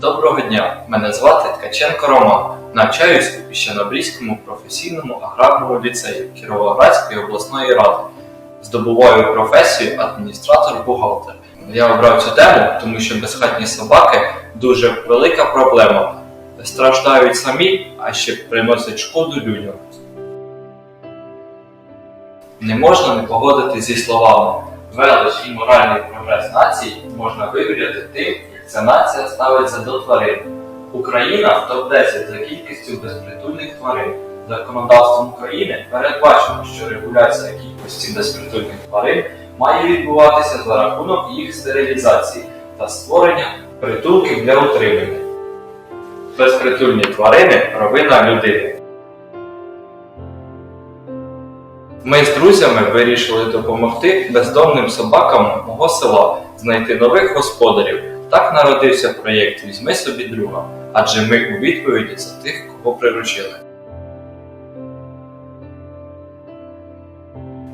Доброго дня! Мене звати Ткаченко Роман. Навчаюсь у Піщанобрізькому професійному аграрному ліцеї Кіровоградської обласної ради. Здобуваю професію адміністратор-бухгалтер. Я обрав цю тему, тому що безхатні собаки дуже велика проблема. Страждають самі, а ще приносять шкоду людям. Не можна не погодити зі словами. Велич і моральний прогрес нації можна виміряти тим, ця нація ставиться до тварин. Україна в топ-10 за кількістю безпритульних тварин. Законодавством України передбачено, що регуляція кількості безпритульних тварин має відбуватися за рахунок їх стерилізації та створення притулків для утримання. Безпритульні тварини провина людини. Ми з друзями вирішили допомогти бездомним собакам мого села знайти нових господарів. Так народився проєкт Візьми собі друга, адже ми у відповіді за тих, кого приручили.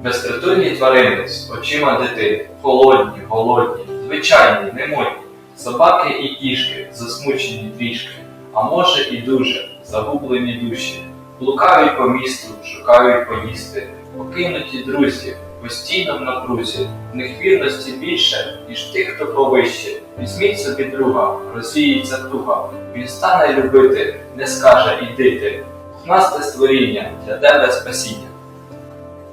Безпритульні тварини з очима дитини, холодні, голодні, звичайні, немодні, собаки і кішки, засмучені трішки, а може і дуже загублені душі, блукають по місту, шукають поїсти, покинуті друзі, постійно в напрузі, в них вірності більше, ніж тих, хто повище. Візьміть собі друга, розвіється туга, він стане любити, не скаже іди ти. В створіння для тебе спасіння.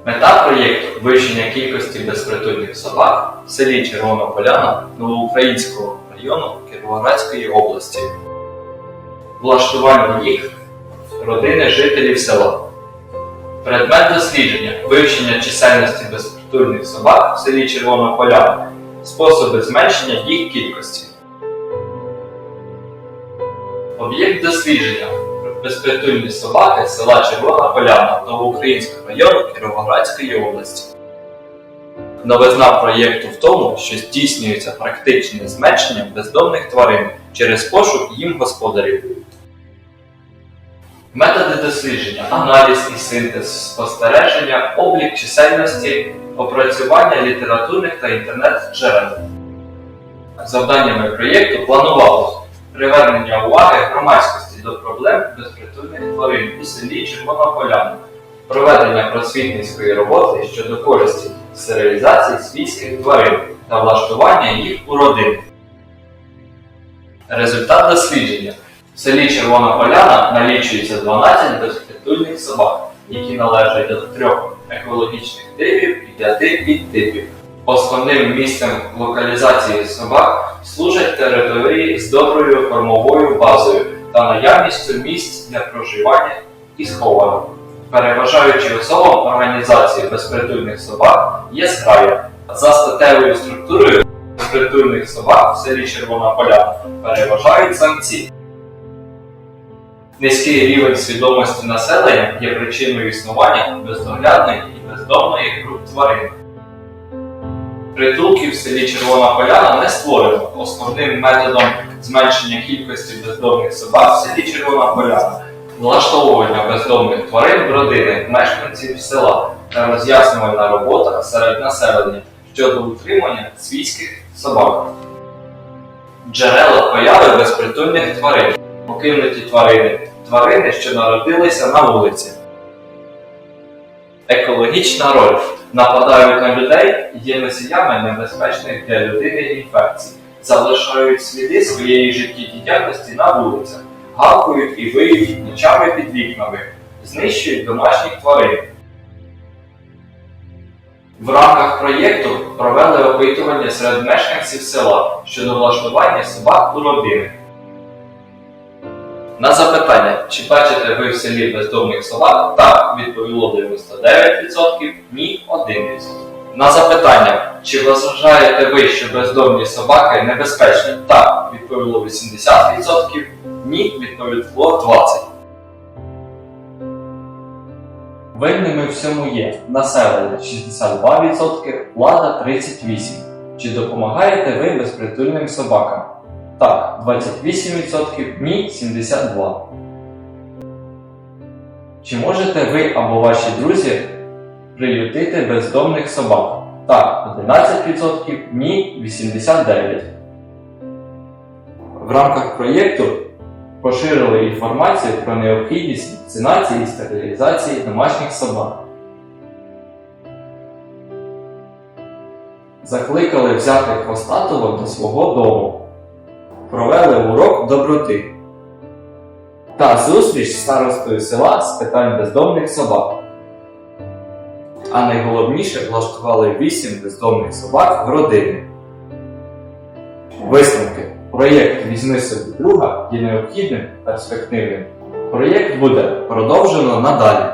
Мета проєкту вивчення кількості безпритульних собак в селі Червона Поляна Новоукраїнського району Кіровоградської області. Влаштування їх родини жителів села. Предмет дослідження вивчення чисельності безпритульних собак в селі Червона Поляна. Способи зменшення їх кількості. Об'єкт дослідження безпритульні собаки села Червона Поляна Новоукраїнського району Кіровоградської області. Новизна проєкту в тому, що здійснюється практичне зменшення бездомних тварин через пошук їм господарів. Методи дослідження, аналіз і синтез, спостереження, облік чисельності, опрацювання літературних та інтернет-джерел. Завданнями проєкту планувалось привернення уваги громадськості до проблем безпритульних тварин у селі Червона проведення просвітницької роботи щодо користі стерилізації свійських тварин та влаштування їх у родини. Результат дослідження. В селі Червона Поляна налічується 12 безпритульних собак, які належать до трьох екологічних типів і п'яти підтипів. Основним місцем локалізації собак служать території з доброю кормовою базою та наявністю місць для проживання і схованок. Переважаючи особам організації безпритульних собак є зграя. За статевою структурою безпритульних собак в селі Червона Поляна переважають самці. Низький рівень свідомості населення є причиною існування бездоглядної і бездомної груп тварин. Притулки в селі Червона Поляна не створено. Основним методом зменшення кількості бездомних собак в селі Червона Поляна влаштовування бездомних тварин в родини мешканців села та роз'яснювальна робота серед населення щодо утримання свійських собак. Джерела появи безпритульних тварин, покинуті тварини, тварини, що народилися на вулиці. Екологічна роль нападають на людей, є носіями небезпечних для людини інфекцій, залишають сліди своєї життєдіяльності на вулицях, гавкають і виють ночами під вікнами, знищують домашніх тварин. В рамках проєкту провели опитування серед мешканців села щодо влаштування собак у родини. На запитання, чи бачите ви в селі бездомних собак, так відповіло 99%, ні 1%. На запитання, чи вважаєте ви, що бездомні собаки небезпечні, так відповіло 80%, ні відповіло 20%. Винними в цьому є населення 62%, влада 38%. Чи допомагаєте ви безпритульним собакам? Так, 28%, ні 72%. Чи можете ви або ваші друзі приютити бездомних собак? Так, 11%, ні 89%. В рамках проєкту поширили інформацію про необхідність вакцинації і стерилізації домашніх собак. Закликали взяти хвостатого до свого дому. Провели урок доброти та зустріч з старостою села з питань бездомних собак. А найголовніше влаштували 8 бездомних собак в родини. Висновки. Проєкт Візьми собі друга є необхідним перспективним. Проєкт буде продовжено надалі.